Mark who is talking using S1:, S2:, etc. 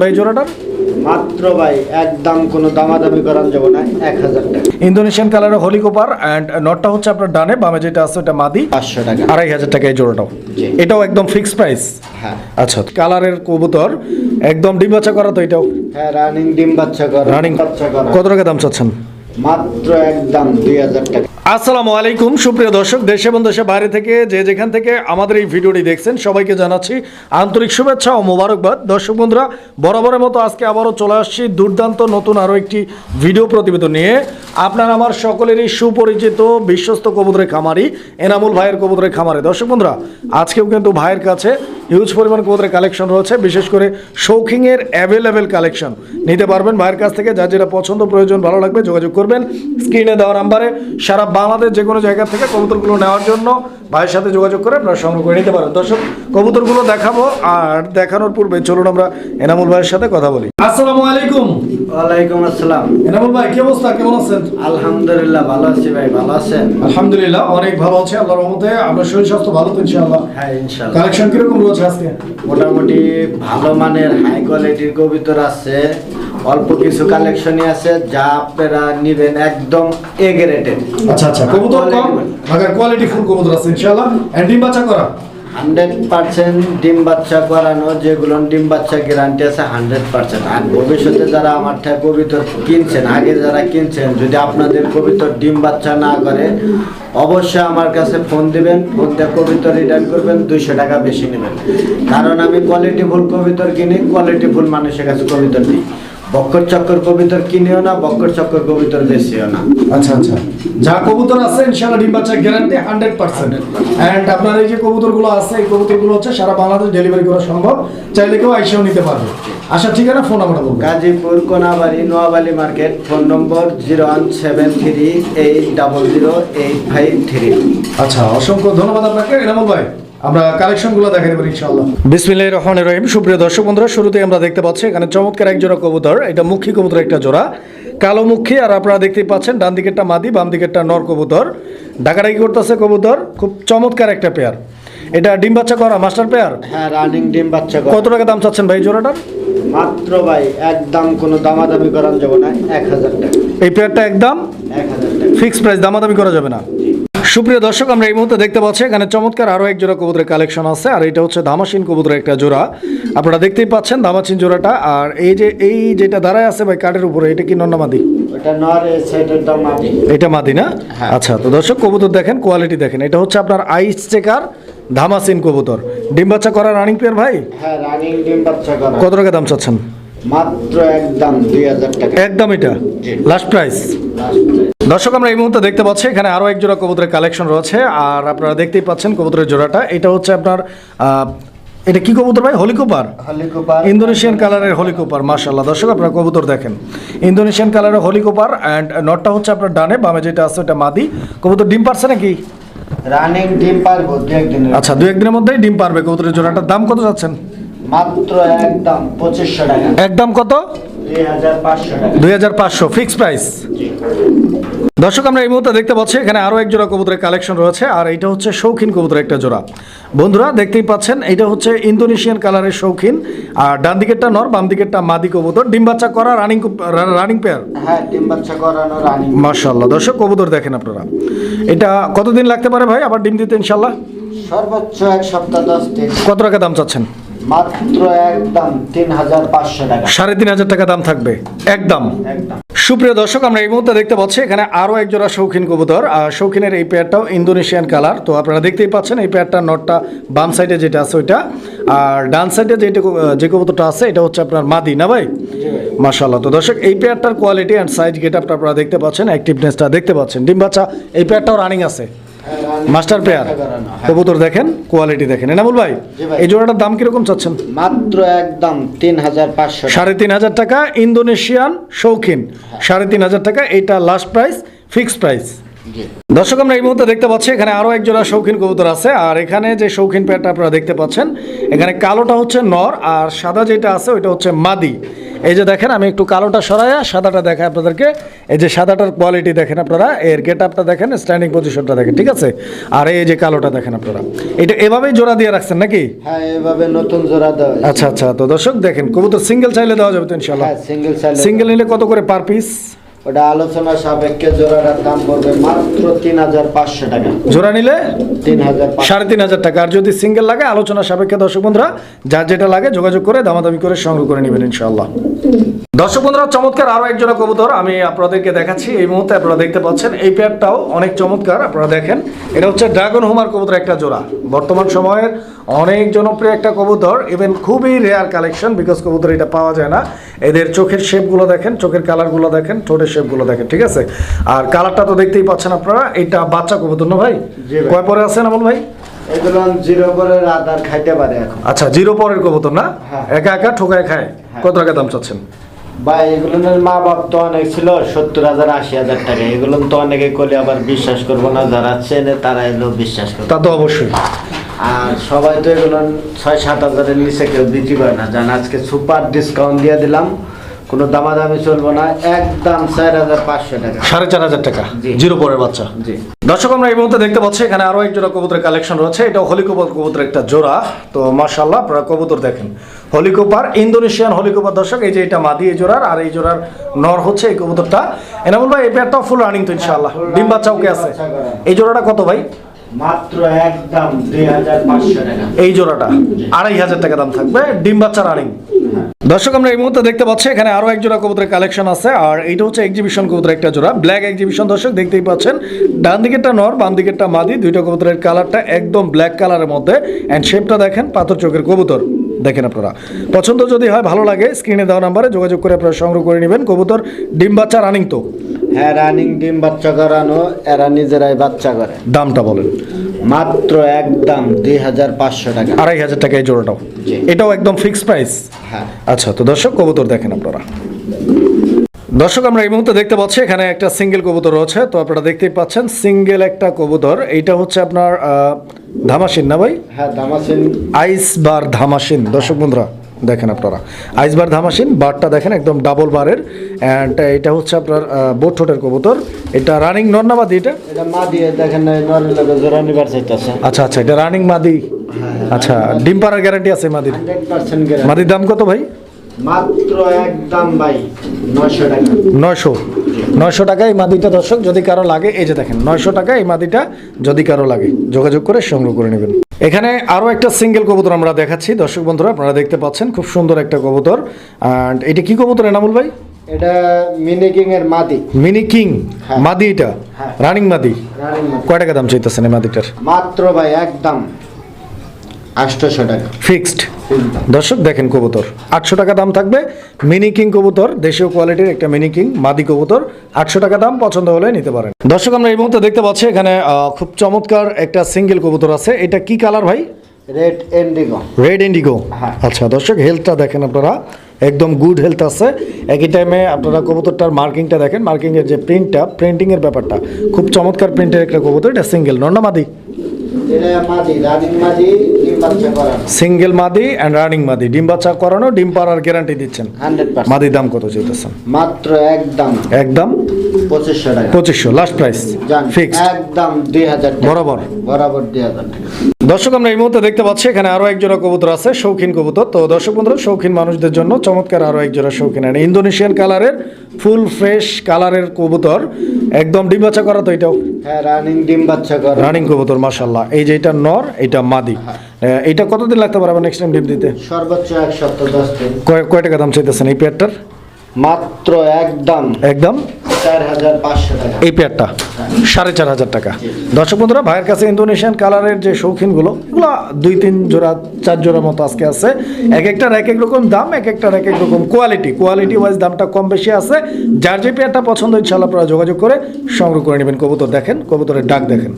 S1: ভাই জোড়াটার
S2: মাত্র ভাই একদম কোনো দামাদামি করান যাব না এক হাজার টাকা।
S1: ইন্দোনেশিয়ান কালারের হলিকোপার অ্যান্ড নটটা হচ্ছে আপনার ডানে বামে যেটা আছে ওটা মাদি।
S2: পাঁচশো টাকা।
S1: আড়াই হাজার টাকা এই জোড়াটাও। এটাও একদম ফিক্সড প্রাইস
S2: হ্যাঁ।
S1: আচ্ছা কালারের কবুতর একদম ডিম বাচ্চা করা তো এটাও।
S2: হ্যাঁ রানিং ডিম বাচ্চা করা
S1: রানিং
S2: বাচ্চা করা।
S1: কত টাকা দাম চাচ্ছেন?
S2: মাত্র একদম দুই হাজার টাকা।
S1: আসসালামু আলাইকুম, সুপ্রিয় দর্শক, দেশে এবং দেশের বাইরে থেকে যে যেখান থেকে আমাদের এই ভিডিওটি দেখছেন, সবাইকে জানাচ্ছি আন্তরিক শুভেচ্ছা ও মোবারকবাদ। দর্শক বন্ধুরা, বরাবরের মতো আজকে আবারও চলে আসছি দুর্দান্ত নতুন আরও একটি ভিডিও প্রতিবেদন নিয়ে। আপনার আমার সকলেরই সুপরিচিত বিশ্বস্ত কবুতরের খামারি, এনামুল ভাইয়ের কবুতরের খামারে। দর্শক বন্ধুরা, আজকেও কিন্তু ভাইয়ের কাছে হিউজ পরিমাণ কবুতরের কালেকশন রয়েছে, বিশেষ করে শৌখিংয়ের অ্যাভেলেবেল কালেকশন নিতে পারবেন ভাইয়ের কাছ থেকে, যার যেটা পছন্দ, প্রয়োজন, ভালো লাগবে, যোগাযোগ করবেন। স্ক্রিনে দেওয়া নাম্বারে। সারা বাংলাদেশ যে কোনো জায়গা থেকে কবুতরগুলো নেওয়ার জন্য ভাইয়ের সাথে যোগাযোগ করে আপনারা সংগ্রহ করে নিতে পারেন। দর্শক কবুতরগুলো দেখাবো আর দেখানোর পূর্বে চলুন আমরা এনামুল ভাইয়ের সাথে কথা বলি। আসসালামু আলাইকুম।
S2: ওয়ালাইকুম আসসালাম।
S1: এনামুল ভাই কি অবস্থা? কেমন আছেন?
S2: আলহামদুলিল্লাহ ভালো আছি ভাই ভালো আছেন?
S1: আলহামদুলিল্লাহ অনেক ভালো আছে আল্লাহর রহমতে। আপনার শরীর স্বাস্থ্য ভালো তো ইনশাআল্লাহ?
S2: হ্যাঁ ইনশাল্লাহ
S1: কালেকশন কীরকম রয়েছে আজকে?
S2: মোটামুটি ভালো মানের হাই কোয়ালিটির কবিতর আছে। অল্প কিছু কালেকশনই আছে যা আপনারা নিবেন একদম এ গ্রেডের
S1: আচ্ছা আচ্ছা কবুতর কম? ভাগার কোয়ালিটি ফুল কবুতর আছে ইনশাআল্লাহ। এন্ড ডিম বাচ্চা করা?
S2: হান্ড্রেড পার্সেন্ট ডিম বাচ্চা করানো যেগুলো ডিম বাচ্চা গ্যারান্টি আছে হান্ড্রেড পার্সেন্ট। আর ভবিষ্যতে যারা আমার থেকে কবিতর কিনছেন আগে যারা কিনছেন যদি আপনাদের কবিতর ডিম বাচ্চা না করে অবশ্যই আমার কাছে ফোন দিবেন ফোন দিয়ে কবিতর রিটার্ন করবেন দুইশো টাকা বেশি নেবেন। কারণ আমি কোয়ালিটি ফুল কবিতর কিনি কোয়ালিটি ফুল মানুষের কাছে কবিতর দিই বক্কর চক্কর কবিতর কিনিও না বক্কর চক্কর কবিতর বেশিও না।
S1: আচ্ছা আচ্ছা। যা কবুতর আছে ইনশাআল্লাহ ডিম বাচ্চা গ্যারান্টি হান্ড্রেড পার্সেন্ট অ্যান্ড আপনার এই যে কবুতরগুলো আছে এই কবুতরগুলো হচ্ছে সারা বাংলাদেশ ডেলিভারি করা সম্ভব। চাইলে কেউ আইসেও নিতে পারবে। আচ্ছা ঠিকানা ফোন আমরা বলব
S2: Gazipur Konabari Noyabali market phone number zero one seven three eight double zero eight five three
S1: আচ্ছা অসংখ্য ধন্যবাদ আপনাকে। এনামুল ভাই। আমরা কালেকশনগুলো দেখাতে পারি ইনশাআল্লাহ। বিসমিল্লাহির রহমানির রহিম। সুপ্রিয় দর্শক বন্ধুরা শুরুতেই আমরা দেখতে পাচ্ছি এখানে চমৎকার এক জোড়া কবুতর। এটা মুখী কবুতর একটা জোড়া। কালো মুখী আর আপনারা দেখতেই পাচ্ছেন ডান দিকেরটা মাদি বাম দিকেরটা নর কবুতর। ডাকাডাকি করতেছে কবুতর? খুব চমৎকার একটা পেয়ার এটা ডিম বাচ্চা করা মাস্টার পেয়ার
S2: হ্যাঁ রানিং ডিম বাচ্চা করা।
S1: কত টাকা দাম চাচ্ছেন ভাই জোড়াটার?
S2: মাত্র ভাই একদম কোনো দামাদামি করান যাব না এক হাজার টাকা।
S1: এই পেয়ারটা একদম
S2: এক হাজার টাকা।
S1: ফিক্সড প্রাইস দামাদামি করা যাবে না। সুপ্রিয় দর্শক আমরা এই মুহূর্তে দেখতে পাচ্ছি এখানে চমৎকার আরও এক জোড়া কবুতরের কালেকশন আছে আর এটা হচ্ছে ধামাসিন কবুতরের একটা জোড়া। আপনারা দেখতেই পাচ্ছেন ধামাসিন জোড়াটা আর এই যে এই যেটা দাঁড়ায় আছে ভাই কাঠের উপরে এটা কি নন্না মাদি?
S2: ওটা নর এই সাইডের দাম মাটি
S1: এটা মাদি না?
S2: হ্যাঁ।
S1: আচ্ছা তো দর্শক কবুতর দেখেন কোয়ালিটি দেখেন এটা হচ্ছে আপনার আইস চেকার ধামাসিন কবুতর। ডিম বাচ্চা করা রানিং পেয়ার ভাই?
S2: হ্যাঁ রানিং ডিম বাচ্চা করা।
S1: কত টাকা দাম চাচ্ছেন?
S2: মাত্র একদম দুই হাজার টাকা।
S1: একদম এটা। লাস্ট প্রাইস দর্শক আমরা এই মুহূর্তে দেখতে পাচ্ছি এখানে আরও এক জোড়া কবুতরের কালেকশন রয়েছে। আর আপনারা দেখতেই পাচ্ছেন কবুতরের জোড়াটা। এটা হচ্ছে আপনার এটা কি কবুতর ভাই? হলিকোপার
S2: হলিকোপার
S1: ইন্দোনেশিয়ান কালারের হলিকোপার মাশাল্লাহ দর্শক আপনারা কবুতর দেখেন। ইন্দোনেশিয়ান কালারের হলিকোপার অ্যান্ড নটটা হচ্ছে আপনার ডানে বামে যেটা আছে ওটা মাদি। কবুতর ডিম পারছে নাকি?
S2: রানিং ডিম পারব দু একদিনের
S1: আচ্ছা দু একদিনের মধ্যেই ডিম পারবে কবুতরের জোড়াটার দাম কত যাচ্ছেন?
S2: মাত্র একদম পঁচিশশো টাকা।
S1: একদম কত?
S2: দুই হাজার পাঁচশো
S1: ফিক্স প্রাইস দর্শক আমরা এই মুহূর্তে দেখতে পাচ্ছি এখানে আরও এক জোড়া কবুতরের কালেকশন রয়েছে আর এটা হচ্ছে শৌখিন কবুতরের একটা জোড়া। বন্ধুরা দেখতেই পাচ্ছেন এটা হচ্ছে ইন্দোনেশিয়ান কালারের শৌখিন আর ডান দিকেরটা নর বাম দিকেরটা মাদি কবুতর। ডিম বাচ্চা করা রানিং রানিং পেয়ার
S2: হ্যাঁ ডিম বাচ্চা করানো রানিং
S1: মার্শাল্লাহ দর্শক কবুতর দেখেন আপনারা। এটা কতদিন লাগতে পারে ভাই? আবার ডিম দিতে ইনশাল্লাহ
S2: সর্বোচ্চ এক সপ্তাহ দশ দিন।
S1: কত টাকা দাম চাচ্ছেন?
S2: মাত্র একদম তিন হাজার পাঁচশো টাকা।
S1: সাড়ে তিন হাজার টাকা দাম থাকবে। একদম। সুপ্রিয় দর্শক আমরা এই মুহূর্তে দেখতে পাচ্ছি এখানে আরও এক জোড়া শৌখিন কবুতর আর শৌখিনের এই পেয়ারটাও ইন্দোনেশিয়ান কালার। তো আপনারা দেখতেই পাচ্ছেন এই পেয়ারটার নটটা বাম সাইডে যেটা আছে ওইটা আর ডান সাইডে যেটা যে কবুতরটা আছে এটা হচ্ছে আপনার মাদি না ভাই? মাশাল্লাহ তো দর্শক এই পেয়ারটার কোয়ালিটি অ্যান্ড সাইজ গেট আপনারা দেখতে পাচ্ছেন অ্যাক্টিভনেসটা দেখতে পাচ্ছেন। ডিম বাচ্চা এই পেয়ারটাও রানিং আছে। মাস্টার পেয়ার
S2: হ্যাঁ।
S1: কবুতর দেখেন কোয়ালিটি দেখেন। এনামুল ভাই এই জোড়াটার দাম কীরকম চাচ্ছেন?
S2: মাত্র একদম তিন হাজার পাঁচশো
S1: সাড়ে তিন হাজার টাকা ইন্দোনেশিয়ান শৌখিন। সাড়ে তিন হাজার টাকা এইটা লাস্ট প্রাইস ফিক্স প্রাইস দর্শক আমরা এই মুহূর্তে দেখতে পাচ্ছি এখানে আরও এক জোড়া শৌখিন কবুতর আছে। আর এখানে যে শৌখিন পেয়ারটা আপনারা দেখতে পাচ্ছেন এখানে কালোটা হচ্ছে নর আর সাদা যেটা আছে ওইটা হচ্ছে মাদি। এই যে দেখেন আমি একটু কালোটা সরাইয়া সাদাটা দেখাই আপনাদেরকে। এই যে সাদাটার কোয়ালিটি দেখেন আপনারা এর গেট আপটা দেখেন স্ট্যান্ডিং পজিশনটা দেখেন ঠিক আছে? আর এই যে কালোটা দেখেন আপনারা। এটা এভাবেই জোড়া দিয়ে রাখছেন নাকি?
S2: হ্যাঁ এইভাবে নতুন জোড়া দেওয়া
S1: আচ্ছা আচ্ছা তো দর্শক দেখেন কবুতর সিঙ্গেল চাইলে দেওয়া যাবে তো ইনশাল্লাহ
S2: হ্যাঁ সিঙ্গেল চাইলে
S1: সিঙ্গেল নিলে কত করে পার পিস
S2: ওটা আলোচনা সাপেক্ষে জোড়াটার দাম পড়বে মাত্র তিন হাজার পাঁচশো টাকা।
S1: জোড়া নিলে?
S2: তিন হাজার
S1: সাড়ে তিন হাজার টাকা। আর যদি সিঙ্গেল লাগে আলোচনা সাপেক্ষে দর্শক বন্ধুরা যার যেটা লাগে যোগাযোগ করে দামাদামি করে সংগ্রহ করে নেবেন ইনশাল্লাহ দর্শক বন্ধুরা চমৎকার আরও একজোড়া কবুতর আমি আপনাদেরকে দেখাচ্ছি। এই মুহূর্তে আপনারা দেখতে পাচ্ছেন এই পেয়ারটাও অনেক চমৎকার আপনারা দেখেন। এটা হচ্ছে ড্রাগন হোমার কবুতর একটা জোড়া। বর্তমান সময়ের অনেক জনপ্রিয় একটা কবুতর ইভেন খুবই রেয়ার কালেকশন বিকজ কবুতর এটা পাওয়া যায় না। এদের চোখের শেপগুলো দেখেন চোখের কালারগুলো দেখেন ঠোঁটের শেপগুলো দেখেন ঠিক আছে? আর কালারটা তো দেখতেই পাচ্ছেন আপনারা এটা বাচ্চা কবুতর না ভাই। কয় পরে আছেন আমল ভাই?
S2: এগুলো জিরো করে আদার খাইতে পারে এখন।
S1: আচ্ছা জিরো পরের কবুতর না?
S2: হ্যাঁ।
S1: একা একা ঠোকায় খায়? কত টাকা দাম চাচ্ছেন?
S2: বা এগুলোর মা বাপ তো অনেক ছিল সত্তর হাজার আশি হাজার টাকা। এগুলো তো অনেকে করলে আবার বিশ্বাস করব না যারা চেনে তারা এগুলো বিশ্বাস করবে।
S1: তা তো অবশ্যই।
S2: আর সবাই তো এগুলো ছয় সাত হাজারের নিচে কেউ বিক্রি করে না। জান আজকে সুপার ডিসকাউন্ট দিয়ে দিলাম। কোনো দামাদামি চলবো না একদম চার হাজার পাঁচশো টাকা।
S1: সাড়ে চার হাজার টাকা জিরো পরের বাচ্চা।
S2: জি।
S1: দর্শক আমরা এই মুহূর্তে দেখতে পাচ্ছি এখানে আরও এক জোড়া কবুতরের কালেকশন রয়েছে এটা হলিকোপার কবুতর একটা জোড়া। তো মার্শাল্লাহ আপনারা কবুতর দেখেন। হলিকোপার ইন্দোনেশিয়ান হলিকোপার দর্শক এই যে এটা মাদি এই জোড়ার আর এই জোড়ার নর হচ্ছে এই কবুতরটা। এনামুল ভাই এই পেয়ারটাও ফুল রানিং তো ইনশাআল্লাহ।
S2: full
S1: ডিম বাচ্চা ওকে আছে। এই জোড়াটা কত ভাই?
S2: মাত্র একদম দুই হাজার পাঁচশো টাকা।
S1: এই জোড়াটা আড়াই হাজার টাকা দাম থাকবে ডিম বাচ্চা রানিং দর্শক, আমরা এই মুহূর্তে দেখতে পাচ্ছি, এখানে আরও এক জোড়া কবুতরের কালেকশন আছে, আর এইটা হচ্ছে এক্সিবিশন কবুতরের একটা জোড়া ব্ল্যাক এক্সিবিশন দর্শক, দেখতেই পাচ্ছেন, ডান দিকেরটা নর, বাম দিকেরটা মাদি, দুইটা কবুতরের কালারটা একদম ব্ল্যাক কালারের মধ্যে। অ্যান্ড শেপটা দেখেন, পাথর চোখের কবুতর। দেখেন আপনারা। পছন্দ যদি হয়, ভালো লাগে স্ক্রিনে দেওয়া নাম্বারে যোগাযোগ করে আপনারা সংগ্রহ করে নেবেন। কবুতর ডিম বাচ্চা রানিং তো।
S2: হ্যাঁ রানিং ডিম বাচ্চা করানো এরা নিজেরাই বাচ্চা করে।
S1: দামটা বলেন।
S2: মাত্র একদম দুই হাজার পাঁচশো টাকা।
S1: আড়াই হাজার টাকা এই জোড়াটাও। এটাও একদম ফিক্সড প্রাইস
S2: হ্যাঁ।
S1: আচ্ছা তো দর্শক কবুতর দেখেন আপনারা। দর্শক আমরা এই মুহূর্তে দেখতে পাচ্ছি এখানে একটা সিঙ্গেল কবুতর রয়েছে। তো আপনারা দেখতেই পাচ্ছেন সিঙ্গেল একটা কবুতর। এইটা হচ্ছে আপনার ধামাসিন না ভাই?
S2: হ্যাঁ দামাসিন
S1: আইস বার ধামাসিন। দর্শক বন্ধুরা দেখেন আপনারা। আইস বার ধামাসিন বারটা দেখেন একদম ডাবল বারের অ্যান্ড এটা হচ্ছে আপনার বোট ঠোঁটের কবুতর। এটা রানিং নর্নাবাদি এটা?
S2: দেখেন
S1: আচ্ছা আচ্ছা এটা রানিং মাদি? আচ্ছা ডিম পাড়ার গ্যারান্টি আছে মাদির? মাদির দাম কত ভাই?
S2: মাত্র একদম ভাই নয়শো টাকা।
S1: নয়শো। নয়শো টাকা এই মাদিটা দর্শক যদি কারও লাগে এই যে দেখেন নয়শো টাকা এই মাদিটা যদি কারও লাগে যোগাযোগ করে সংগ্রহ করে নেবেন। এখানে আরও একটা সিঙ্গেল কবুতর আমরা দেখাচ্ছি। দর্শক বন্ধুরা আপনারা দেখতে পাচ্ছেন খুব সুন্দর একটা কবুতর। অ্যান্ড এটা কি কবুতর এনামুল ভাই?
S2: এটা মিনি কিং এর মাদি।
S1: মিনি কিং
S2: হ্যাঁ।
S1: মাদি এটা?
S2: হ্যাঁ।
S1: রানিং মাদি?
S2: রানিং মাদি।
S1: কয় টাকা দাম চাইতেছেন এই মাদিটার?
S2: মাত্র ভাই একদম। আটশোশো টাকা।
S1: ফিক্সড। দর্শক দেখেন কবুতর। আটশো টাকা দাম থাকবে। মিনি কিং কবুতর দেশীয় কোয়ালিটির একটা মিনি কিং মাদি কবুতর। আটশো টাকা দাম পছন্দ হলে নিতে পারেন। দর্শক আমরা এই মুহূর্তে দেখতে পাচ্ছি এখানে খুব চমৎকার একটা সিঙ্গেল কবুতর আছে। এটা কি কালার ভাই?
S2: Red indigo
S1: red indigo. আচ্ছা দর্শক হেলথটা দেখেন আপনারা। একদম গুড হেলথ আছে। একই টাইমে আপনারা কবুতরটার মার্কিংটা দেখেন। মার্কিংয়ের যে প্রিন্টটা প্রিন্টিংয়ের ব্যাপারটা খুব চমৎকার প্রিন্টের একটা কবুতর। এটা সিঙ্গেল নন্না সিঙ্গেল মাদি অ্যান্ড রানিং মাদি। ডিম বাচ্চা করানো ডিম পাড়ার গ্যারান্টি দিচ্ছেন।
S2: মাদি
S1: মাদির দাম কত চাইতেছেন?
S2: মাত্র একদম
S1: একদম?
S2: পঁচিশশো টাকা।
S1: পঁচিশশো লাস্ট প্রাইস
S2: জান
S1: ফিক্সড
S2: একদম দুই হাজার
S1: বরাবর।
S2: বরাবর দুই হাজার টাকা।
S1: দর্শক আমরা এই মুহূর্তে দেখতে পাচ্ছি এখানে আরও এক জোড়া কবুতর আছে শৌখিন কবুতর। তো দর্শক বন্ধুরা শৌখিন মানুষদের জন্য চমৎকার আরও এক জোড়া শৌখিন আর ইন্দোনেশিয়ান কালারের ফুল ফ্রেশ কালারের কবুতর। একদম ডিম বাচ্চা করা তো এটাও?
S2: হ্যাঁ রানিং ডিম বাচ্চা করা।
S1: রানিং কবুতর মাশাল্লাহ এই যে এটা নর এটা মাদি। আহ, এটা কতদিন লাগতে পারবে নেক্সট টাইম ডিম দিতে?
S2: সর্বোচ্চ এক সপ্তাহ দশ দিন।
S1: কয় কয় টাকা দাম চাইতেছেন এই পেয়ারটার?
S2: মাত্র একদম।
S1: একদম? এই পেয়ারটা, সাড়ে চার হাজার টাকা। দর্শক বন্ধুরা, ভাইয়ের কাছে ইন্দোনেশিয়ান কালারের যে শৌখিনগুলো, এগুলো দুই, তিন জোড়া, চার জোড়া মতো আজকে আছে। এক একটার এক এক রকম দাম, এক একটার এক এক রকম কোয়ালিটি কোয়ালিটি ওয়াইজ দামটা কম বেশি আছে। যার যে পেয়ারটা পছন্দ ইনশাল্লাহ আপনারা যোগাযোগ করে সংগ্রহ করে নেবেন। কবুতর দেখেন, কবুতরের ডাক দেখেন।